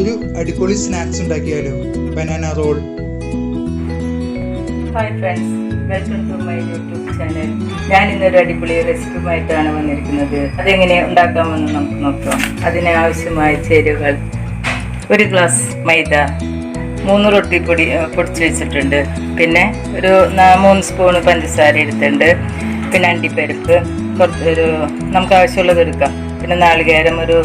ഒരു അടിപൊളി സ്നാക്സ് ഉണ്ടാക്കിയാലോ? Banana roll hi friends welcome to my YouTube channel ഞാൻ ഇന്നൊരു അടിപൊളി റെസിപ്പിയുമായിട്ടാണ് വന്നിരിക്കുന്നത്. അതെങ്ങനെ ഉണ്ടാക്കാമെന്ന് നമുക്ക് നോക്കാം. അതിന് ആവശ്യമായ ചേരുവകൾ. ഒരു ഗ്ലാസ് മൈദ. മൂന്ന് റൊട്ടി പൊടി പൊടിച്ച് വെച്ചിട്ടുണ്ട്. പിന്നെ ഒരു മൂന്ന് സ്പൂണ് പഞ്ചസാര എടുത്തിട്ടുണ്ട്. പിന്നെ അണ്ടിപ്പരിപ്പ്. കുറച്ച് ഒരു നമുക്ക് ആവശ്യമുള്ളത് എടുക്കാം. പിന്നെ നാളികേരം ഒരു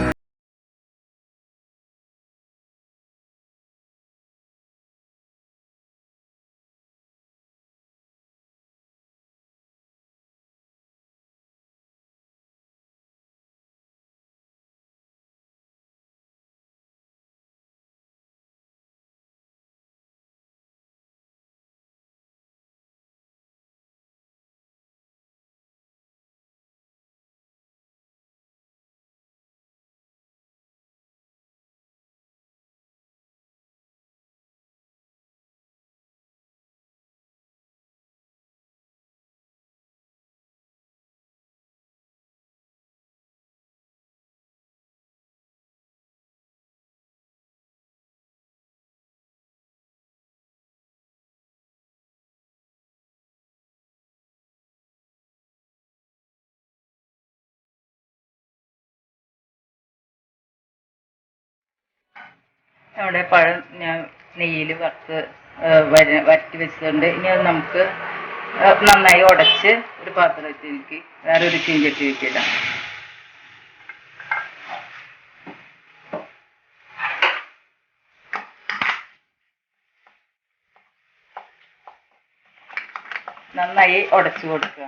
നമ്മുടെ പഴം ഞാൻ നെയ്യിൽ വറുത്ത് വര വരട്ടി വെച്ചിട്ടുണ്ട്. ഇനി അത് നമുക്ക് നന്നായി ഉടച്ച് ഒരു പാത്രത്തിലേക്ക് വേറെ ഒരു ചീഞ്ചട്ടി വെക്കിടാം നന്നായി ഉടച്ചു കൊടുക്കുക.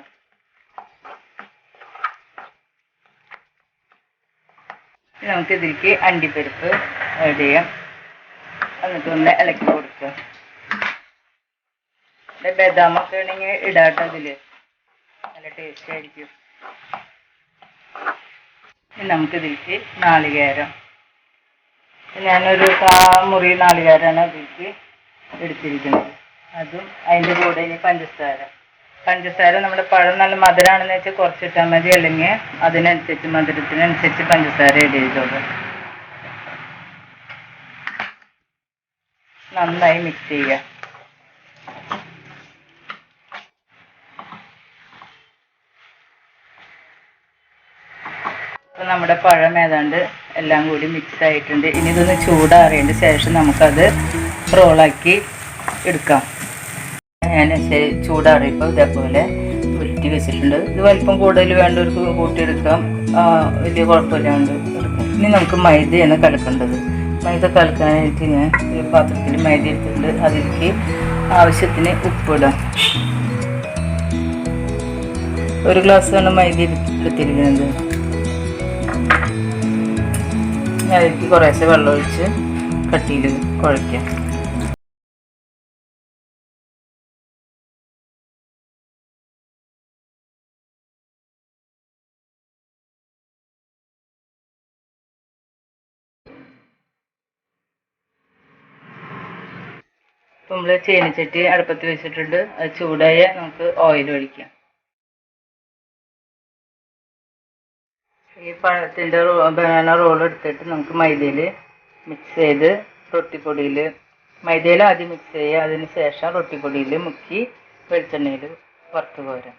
നമുക്ക് ഇതിലേക്ക് അണ്ടിപ്പരിപ്പ് ആഡ് ചെയ്യാം. എന്നിട്ട് ഒന്ന് ഇളക്കി കൊടുക്കുക. ബദാമൊക്കെ ആണെങ്കിൽ ഇടാട്ടോ അതിൽ നല്ല ടേസ്റ്റ് ആയിരിക്കും. ഇനി നമുക്ക് ഇതിലേക്ക് നാളികേരം. ഞാനൊരു കാ മുറി നാളികേരമാണ് അതിലേക്ക് എടുത്തിരിക്കുന്നത്. അതും അതിന്റെ കൂടെ ഇനി പഞ്ചസാര. പഞ്ചസാര നമ്മുടെ പഴം നല്ല മധുരമാണെന്ന് വെച്ചാൽ കുറച്ചിട്ടാൽ മതി. അല്ലെങ്കിൽ അതിനനുസരിച്ച് മധുരത്തിനനുസരിച്ച് പഞ്ചസാര ഇട് നന്നായി മിക്സ് ചെയ്യുക. നമ്മുടെ പഴം ഏതാണ്ട് എല്ലാം കൂടി മിക്സ് ആയിട്ടുണ്ട്. ഇനി ഇതൊന്ന് ചൂടാറിയതിന് ശേഷം നമുക്കത് റോളാക്കി എടുക്കാം. ഞാൻ ചൂടാറിയപ്പോൾ ഇതേപോലെ ഉരുട്ടി വെച്ചിട്ടുണ്ട്. ഇത് വലിപ്പം കൂടുതൽ വേണ്ടവർക്ക് കൂട്ടിയെടുക്കാം വലിയ കുഴപ്പമില്ലാണ്ട് ഇനി നമുക്ക് മൈദയാണ് കലക്കേണ്ടത്. മൈദ കലക്കാനായിട്ട് ഞാൻ ഒരു പാത്രത്തിൽ മൈദ എടുത്തിട്ടുണ്ട്. അതിലേക്ക് ആവശ്യത്തിന് ഉപ്പിടാം ഒരു ഗ്ലാസ് ഗ്ലാസ്സാണ് മൈദ എടുത്ത് എടുത്തിരിക്കുന്നത്. അതിലേക്ക് കുറേശ്ശെ വെള്ളം ഒഴിച്ച് കട്ടിയിൽ കുഴയ്ക്കാം. ഇപ്പം നമ്മൾ ചീനച്ചട്ടി അടുപ്പത്ത് വെച്ചിട്ടുണ്ട്. അത് ചൂടായ നമുക്ക് ഓയിൽ ഒഴിക്കാം. ഈ പഴത്തിന്റെ ബനാന റോൾ എടുത്തിട്ട് നമുക്ക് മൈദയിൽ മിക്സ് ചെയ്ത് റൊട്ടിപ്പൊടിയിൽ മൈദയിൽ ആദ്യം മിക്സ് ചെയ്യുക. അതിന് ശേഷം റൊട്ടിപ്പൊടിയിൽ മുക്കി വെളിച്ചെണ്ണയിൽ വറുത്ത് പോരാം